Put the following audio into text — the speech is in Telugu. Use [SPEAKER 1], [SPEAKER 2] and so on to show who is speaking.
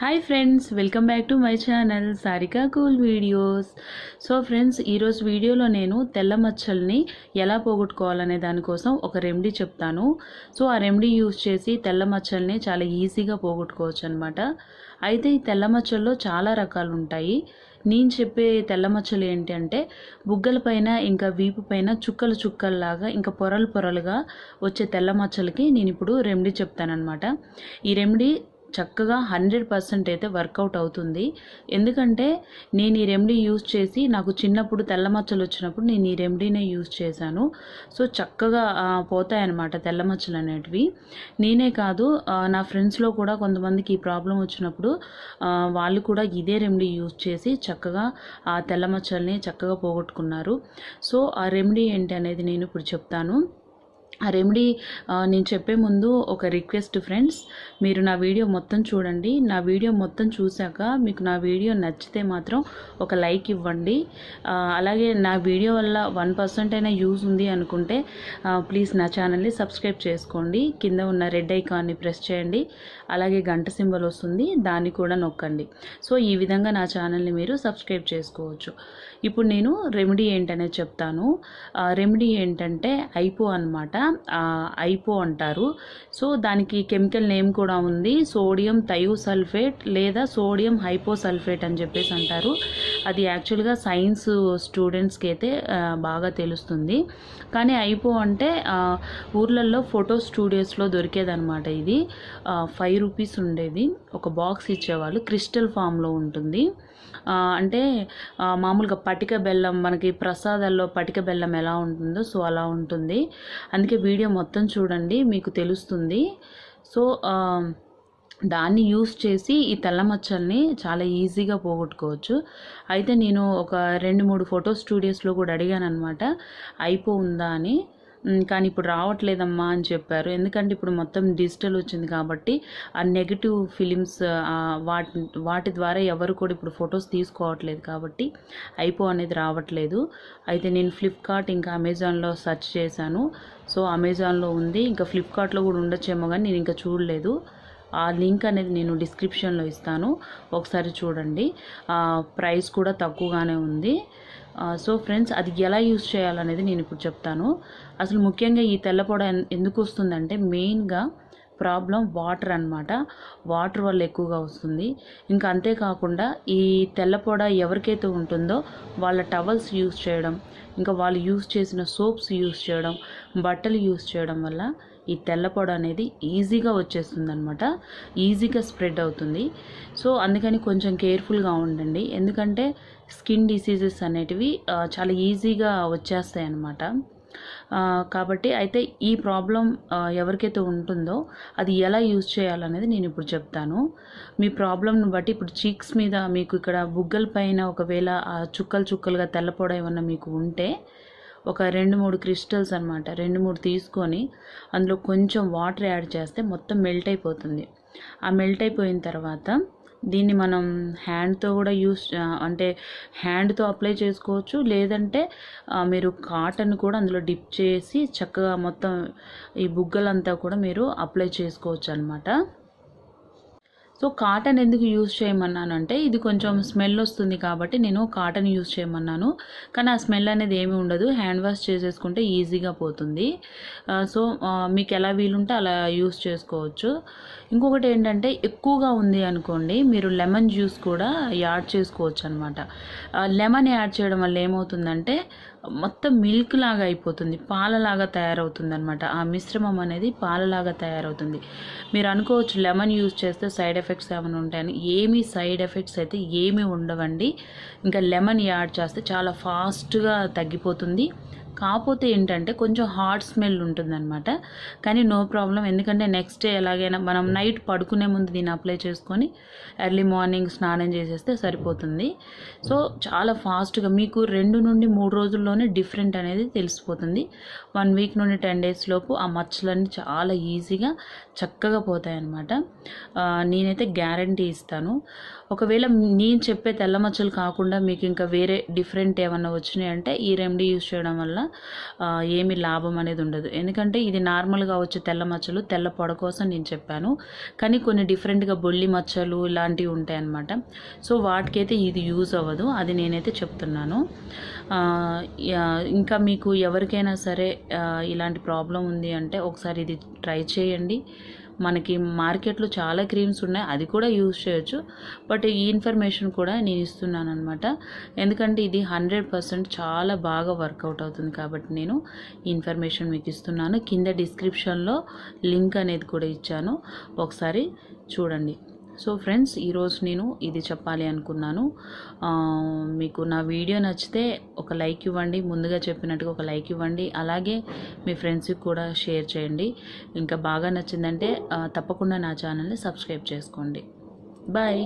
[SPEAKER 1] Hi friends welcome back to my channel Sarika cool videos so friends ఈరోజు వీడియోలో నేను తెల్ల మచ్చల్ని ఎలా పోగొట్టుకోవాలనే దానికోసం ఒక రెమెడీ చెప్తాను. సో ఆ రెమెడీ యూస్ చేసి తెల్ల మచ్చల్ని చాలా ఈజీగా పోగొట్టుకోవచ్చు అనమాట అయితే ఈ తెల్ల మచ్చల్లో చాలా రకాలు ఉంటాయి. నేను చెప్పే తెల్ల మచ్చలు ఏంటంటే బుగ్గల పైన ఇంకా వీపు పైన చుక్కలు చుక్కల్లాగా ఇంకా పొరలు పొరలుగా వచ్చే తెల్ల మచ్చలకి నేను ఇప్పుడు రెమెడీ చెప్తానమాట ఈ రెమెడీ చక్కగా హండ్రెడ్ పర్సెంట్ అయితే వర్కౌట్ అవుతుంది. ఎందుకంటే నేను ఈ రెమెడీ యూజ్ చేసి నాకు చిన్నప్పుడు తెల్ల మచ్చలు వచ్చినప్పుడు నేను ఈ రెమెడీనే యూజ్ చేశాను. సో చక్కగా పోతాయన్నమాట తెల్ల మచ్చలు అనేటివి. నేనే కాదు నా ఫ్రెండ్స్లో కూడా కొంతమందికి ఈ ప్రాబ్లం వచ్చినప్పుడు వాళ్ళు కూడా ఇదే రెమెడీ యూజ్ చేసి చక్కగా ఆ తెల్లమచ్చల్ని చక్కగా పోగొట్టుకున్నారు. సో ఆ రెమెడీ ఏంటి అనేది నేను ఇప్పుడు చెప్తాను. ఆ రెమెడీ నేను చెప్పే ముందు ఒక రిక్వెస్ట్ ఫ్రెండ్స్ మీరు నా వీడియో మొత్తం చూడండి. నా వీడియో మొత్తం చూశాక మీకు నా వీడియో నచ్చితే మాత్రం ఒక లైక్ ఇవ్వండి. అలాగే నా వీడియో వల్ల వన్ పర్సెంట్ అయినా యూజ్ ఉంది అనుకుంటే ప్లీజ్ నా ఛానల్ని సబ్స్క్రైబ్ చేసుకోండి. కింద ఉన్న రెడ్ ఐకాన్ని ప్రెస్ చేయండి. అలాగే గంట సింబల్ వస్తుంది దాన్ని కూడా నొక్కండి. సో ఈ విధంగా నా ఛానల్ని మీరు సబ్స్క్రైబ్ చేసుకోవచ్చు. ఇప్పుడు నేను రెమెడీ ఏంటనేది చెప్తాను. రెమెడీ ఏంటంటే ఐపో అనమాట ఐపో అంటారు. సో దానికి కెమికల్ నేమ్ కూడా ఉంది. సోడియం థయోసల్ఫేట్ లేదా సోడియం హైపోసల్ఫేట్ అని చెప్పేసి అంటారు. అది యాక్చువల్గా సైన్స్ స్టూడెంట్స్కి అయితే బాగా తెలుస్తుంది. కానీ ఐపో అంటే ఊర్లలో ఫోటో స్టూడియోస్లో దొరికేదనమాట ఇది. ఫైవ్ రూపీస్ ఉండేది. ఒక బాక్స్ ఇచ్చేవాళ్ళు. క్రిస్టల్ ఫామ్లో ఉంటుంది. అంటే మామూలుగా పటిక బెల్లం మనకి ప్రసాదాల్లో పటిక బెల్లం ఎలా ఉంటుందో సో అలా ఉంటుంది. అందుకే వీడియో మొత్తం చూడండి మీకు తెలుస్తుంది. సో దాన్ని యూస్ చేసి ఈ తెల్ల మచ్చల్ని చాలా ఈజీగా పోగొట్టుకోవచ్చు. అయితే నేను ఒక రెండు మూడు ఫోటో స్టూడియోస్లో కూడా అడిగాను అనమాట అయిపో అని. కానీ ఇప్పుడు రావట్లేదమ్మా అని చెప్పారు. ఎందుకంటే ఇప్పుడు మొత్తం డిజిటల్ వచ్చింది కాబట్టి ఆ నెగిటివ్ ఫిలిమ్స్ వాటి వాటి ద్వారా ఎవరు కూడా ఇప్పుడు ఫొటోస్ తీసుకోవట్లేదు కాబట్టి అయిపో అనేది రావట్లేదు. అయితే నేను ఫ్లిప్కార్ట్ ఇంకా అమెజాన్లో సెర్చ్ చేశాను. సో అమెజాన్లో ఉంది. ఇంకా ఫ్లిప్కార్ట్లో కూడా ఉండొచ్చేమో కానీ నేను ఇంకా చూడలేదు. ఆ లింక్ అనేది నేను డిస్క్రిప్షన్లో ఇస్తాను. ఒకసారి చూడండి. ఆ, ప్రైస్ కూడా తక్కువగానే ఉంది. సో ఫ్రెండ్స్ అది ఎలా యూస్ చేయాలనేది నేను ఇప్పుడు చెప్తాను. అసలు ముఖ్యంగా ఈ తెల్లపొడ ఎందుకు వస్తుందంటే మెయిన్గా ప్రాబ్లం వాటర్ అన్నమాట. వాటర్ వల్ల ఎక్కువగా వస్తుంది. ఇంకా అంతేకాకుండా ఈ తెల్లపొడ ఎవరికైతే ఉంటుందో వాళ్ళ టవల్స్ యూస్ చేయడం ఇంకా వాళ్ళు యూస్ చేసిన సోప్స్ యూస్ చేయడం బట్టలు యూస్ చేయడం వల్ల ఈ తెల్లపొడ అనేది ఈజీగా వచ్చేస్తుంది అనమాట ఈజీగా స్ప్రెడ్ అవుతుంది. సో అందుకని కొంచెం కేర్ఫుల్గా ఉండండి. ఎందుకంటే స్కిన్ డిసీజెస్ అనేటివి చాలా ఈజీగా వచ్చేస్తాయి అన్నమాట కాబట్టి అయితే ఈ ప్రాబ్లం ఎవరికైతే ఉంటుందో అది ఎలా యూజ్ చేయాలనేది నేను ఇప్పుడు చెప్తాను. మీ ప్రాబ్లంను బట్టి ఇప్పుడు చీక్స్ మీద మీకు ఇక్కడ బుగ్గల పైన ఒకవేళ చుక్కలు చుక్కలుగా తెల్లపొడ ఏమన్నా మీకు ఉంటే ఒక రెండు మూడు క్రిస్టల్స్ అనమాట రెండు మూడు తీసుకొని అందులో కొంచెం వాటర్ యాడ్ చేస్తే మొత్తం మెల్ట్ అయిపోతుంది. ఆ మెల్ట్ అయిపోయిన తర్వాత దీన్ని మనం హ్యాండ్తో కూడా యూస్ అంటే హ్యాండ్తో అప్లై చేసుకోవచ్చు. లేదంటే మీరు కాటన్ కూడా అందులో డిప్ చేసి చక్కగా మొత్తం ఈ బుగ్గలంతా కూడా మీరు అప్లై చేసుకోవచ్చు అనమాట సో కాటన్ ఎందుకు యూజ్ చేయమన్నానంటే ఇది కొంచెం స్మెల్ వస్తుంది కాబట్టి నేను కాటన్ యూజ్ చేయమన్నాను. కానీ ఆ స్మెల్ అనేది ఏమీ ఉండదు. హ్యాండ్ వాష్ చేసేసుకుంటే ఈజీగా పోతుంది. సో మీకు ఎలా వీలుంటే అలా యూజ్ చేసుకోవచ్చు. ఇంకొకటి ఏంటంటే ఎక్కువగా ఉంది అనుకోండి మీరు లెమన్ జ్యూస్ కూడా యాడ్ చేసుకోవచ్చు అనమాట లెమన్ యాడ్ చేయడం వల్ల ఏమవుతుందంటే మొత్తం మిల్క్ లాగా అయిపోతుంది పాలలాగా తయారవుతుంది అనమాట ఆ మిశ్రమం అనేది పాలలాగా తయారవుతుంది. మీరు అనుకోవచ్చు లెమన్ యూజ్ చేస్తే సైడ్ ఎఫెక్ట్స్ ఏమైనా ఉంటాయని. ఏమీ సైడ్ ఎఫెక్ట్స్ అయితే ఏమీ ఉండవండి. ఇంకా లెమన్ యాడ్ చేస్తే చాలా ఫాస్ట్గా తగ్గిపోతుంది. కాకపోతే ఏంటంటే కొంచెం హాట్ స్మెల్ ఉంటుందన్నమాట. కానీ నో ప్రాబ్లం. ఎందుకంటే నెక్స్ట్ డే ఎలాగైనా మనం నైట్ పడుకునే ముందు దీన్ని అప్లై చేసుకొని ఎర్లీ మార్నింగ్ స్నానం చేసేస్తే సరిపోతుంది. సో చాలా ఫాస్ట్గా మీకు రెండు నుండి మూడు రోజుల్లోనే డిఫరెంట్ అనేది తెలిసిపోతుంది. వన్ వీక్ నుండి టెన్ డేస్ లోపు ఆ మచ్చలన్నీ చాలా ఈజీగా చక్కగా పోతాయి అన్నమాట నేనైతే గ్యారంటీ ఇస్తాను. ఒకవేళ నేను చెప్పే తెల్ల మచ్చలు కాకుండా మీకు ఇంకా వేరే డిఫరెంట్ ఏమన్నా వచ్చినాయి అంటే ఈ రెమెడీ యూస్ చేయడం వల్ల ఆ, ఏమి లాభం అనేది ఉండదు. ఎందుకంటే ఇది నార్మల్గా వచ్చే తెల్ల మచ్చలు తెల్ల పొడ కోసం నేను చెప్పాను. కానీ కొన్ని డిఫరెంట్గా బొల్లి మచ్చలు ఇలాంటివి ఉంటాయి అన్నమాట సో వాటికైతే ఇది యూజ్ అవ్వదు. అది నేనైతే చెప్తున్నాను. ఇంకా మీకు ఎవరికైనా సరే ఇలాంటి ప్రాబ్లం ఉంది అంటే ఒకసారి ఇది ట్రై చేయండి. మనకి మార్కెట్లో చాలా క్రీమ్స్ ఉన్నాయి అది కూడా యూజ్ చేయొచ్చు. బట్ ఈ ఇన్ఫర్మేషన్ కూడా నేను ఇస్తున్నాను అనమాట ఎందుకంటే ఇది హండ్రెడ్ పర్సెంట్ చాలా బాగా వర్కౌట్ అవుతుంది కాబట్టి నేను ఇన్ఫర్మేషన్ మీకు ఇస్తున్నాను. కింద డిస్క్రిప్షన్లో లింక్ అనేది కూడా ఇచ్చాను. ఒకసారి చూడండి. సో ఫ్రెండ్స్ ఈరోజు నేను ఇది చెప్పాలి అనుకున్నాను. మీకు నా వీడియో నచ్చితే ఒక లైక్ ఇవ్వండి. ముందుగా చెప్పినట్టుగా ఒక లైక్ ఇవ్వండి. అలాగే మీ ఫ్రెండ్స్కి కూడా షేర్ చేయండి. ఇంకా బాగా నచ్చిందంటే తప్పకుండా నా ఛానల్ని సబ్స్క్రైబ్ చేసుకోండి. బాయ్.